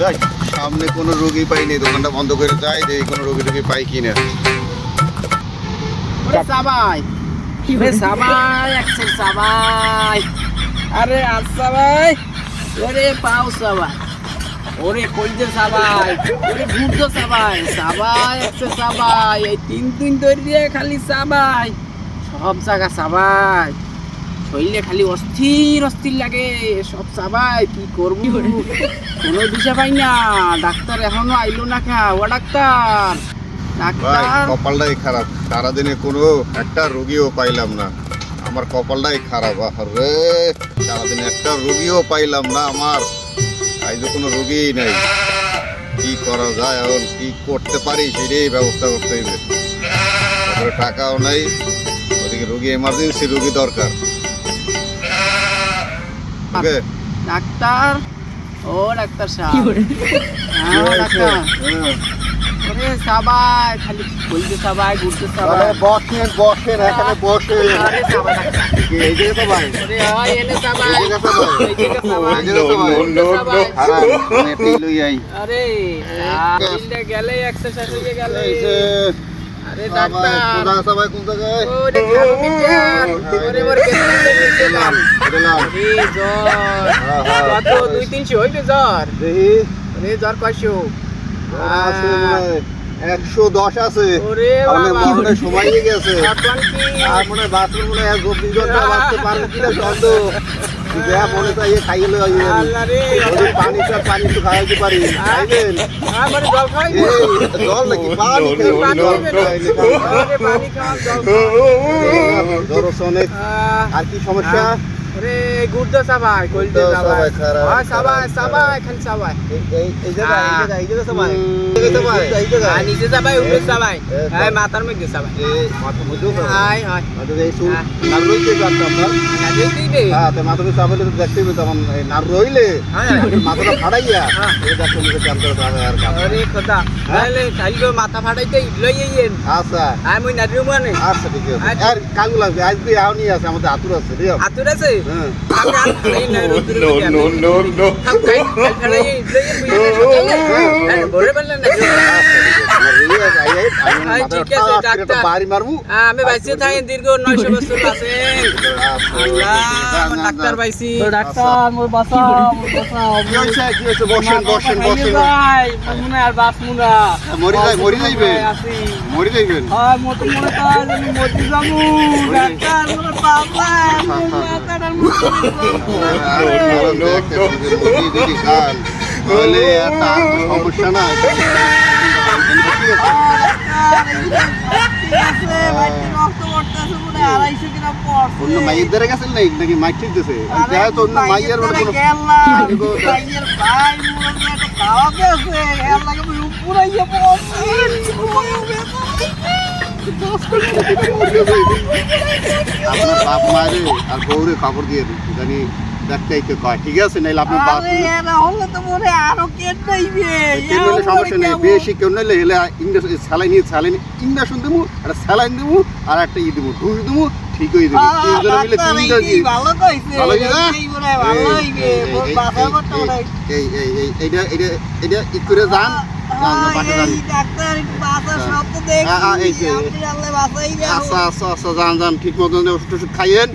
যাই, সামনে কোনো রোগী পাইনি, দোকানটা বন্ধ করে যাই যে কোনো রোগী টুগী পাই কিনা ওরে সাবাই সাবাই সাবাই আরে আজ সাবাই ওরে পাও সাবাই ওরে কইজে সাবাই ওরে ঘুরতো সাবাই সাবাই একশো সাবাই এই তিন দিন ধরে খালি সাবাই সব জায়গা সাবাই শরীরে খালি অস্থির অস্থির লাগে। সব সাবাই কি করব? কোনো দিশা পাই না। ডাক্তার এখনও আইলো না খা ও ডাক্তার। ডাক্তার। কপালটাই খারাপ। সারাদিনে কোনো একটা রোগীও পাইলাম না। আমার কপালটাই খারাপ। আরে সারাদিনে একটা রোগীও পাইলাম না আমার। আইজও কোনো রোগীই নাই। কি করা যায় এখন? কি করতে পারি? সেটাই ব্যবস্থা করতে হইবে। টাকাও নাই। ওদিকে রোগী এমার্জেন্সি রোগী দরকার। ডাক্তার। ও ডাক্তার সাহেব। হ্যাঁ ডাক্তার। ওরে সবাই খালি বলতে সবাই ঘুরতে সবাই। বসেন বসেন এখানে সবাই এই যে তো ওরে হয় এনে সবাই। এই জায়গা সবাই। এই জায়গা সবাই। এই জায়গা সবাই। ঘুরতে সবাই। খারাপ নেটেই লই আই। আরে গেলে এক্সারসাইজ হয়ে গেলে দুই তিনশো হইবে জ্বর। জ্বর কয়শো? আছে একশো দশ আছে। মনে সময় গেছে। আর মনে হয় বাথরুম মনে হয় চব্বিশ ঘণ্টা বাঁচতে পারব কিনা সন্দেহ। যা মনে ইয়ে পানি তো পানি তো খাওয়াইতে পারি খাইবেন জল নাকি পানি অনেক আর কি সমস্যা ওরে গুড়দো সাবাই গুড়দো সাবাই। সাবাই। হ্যাঁ সাবাই সাবাই খালি সাবাই। এই এই- এই জায়গায় এই এই জায়গায় সবাই। এই জায়গায় সবাই এই আর জায়গায় নিচে সাবাই উপরে সাবাই। হ্যাঁ মাথার মধ্যে সাবাই। এই মাথা সবাই। হাই হাই। মাথা এই চুল হ্যাঁ। নার রইছে তো একটা আপনার? না দেখতেই দে হ্যাঁ তো মাথা পিছু আবেলে তো দেখতে হবে তখন এই নার রইলে হ্যাঁ। মাথাটা ফাড়াইয়া হ্যাঁ। এই দেখতে মুখে চান করে তাহলে আর কাজ আরে খোদা। তাহলে কালকে মাথা ফাটাইতে লই আইয়েন। আচ্ছা। আই মুই নারিও মানে আচ্ছা ঠিক আছে। আচ্ছা। আর কাগু লাগবে আজ দিয়ে আউনি আছে আমাদের আতুর আছে দিও আতুর আছে? বলে বললেন না আমার রেডি আছে আই আই আমি আই, মাথা ঠিক আছে, ডাক্তার। বাড়ি মারমু আমি বাইসে থাকি দীর্ঘ নয়শো বছর আছেন আল্লাহ আমার ডাক্তার পাইছি ডাক্তার, মোর বাসা মোর বাসা কি হয়েছে? কি হয়েছে? বসেন বসেন বসেন। ভাই মনে আর বাস মুনা মরি যাই মরি যাইবে মরি যাইবেন? হয় মতো মনে তো আমি মতি যাব। ডাক্তার মোর বাবা ডাক্তার আর সমস্যা না অন্য মাইয়ের দ্বারা গেছেন নাকি? নাকি মাইক ঠিক দিছে তো অন্য মাইয়ের কোনো আপনার বাপ মায়ের আর বউরে খবর দিয়ে জানি দেখতে আইতে কয় ঠিক আছে? নাইলে হলে সমস্যা নেই। বেশি কেউ নাইলে হেলে ইন্ডাস স্যালাইন স্যালাইন ইন্ডাকশন দেবো একটা স্যালাইন দেবো আর একটা ই দেবো ঢুস দেবো ঠিক হয়ে যাবে মিলে তিনটা দিয়ে ভালো হয়েছে না? এই এই এই এইটা এইটা এইটা ই করে যান। ঠিক মতন ওষুধ খাইয়েন।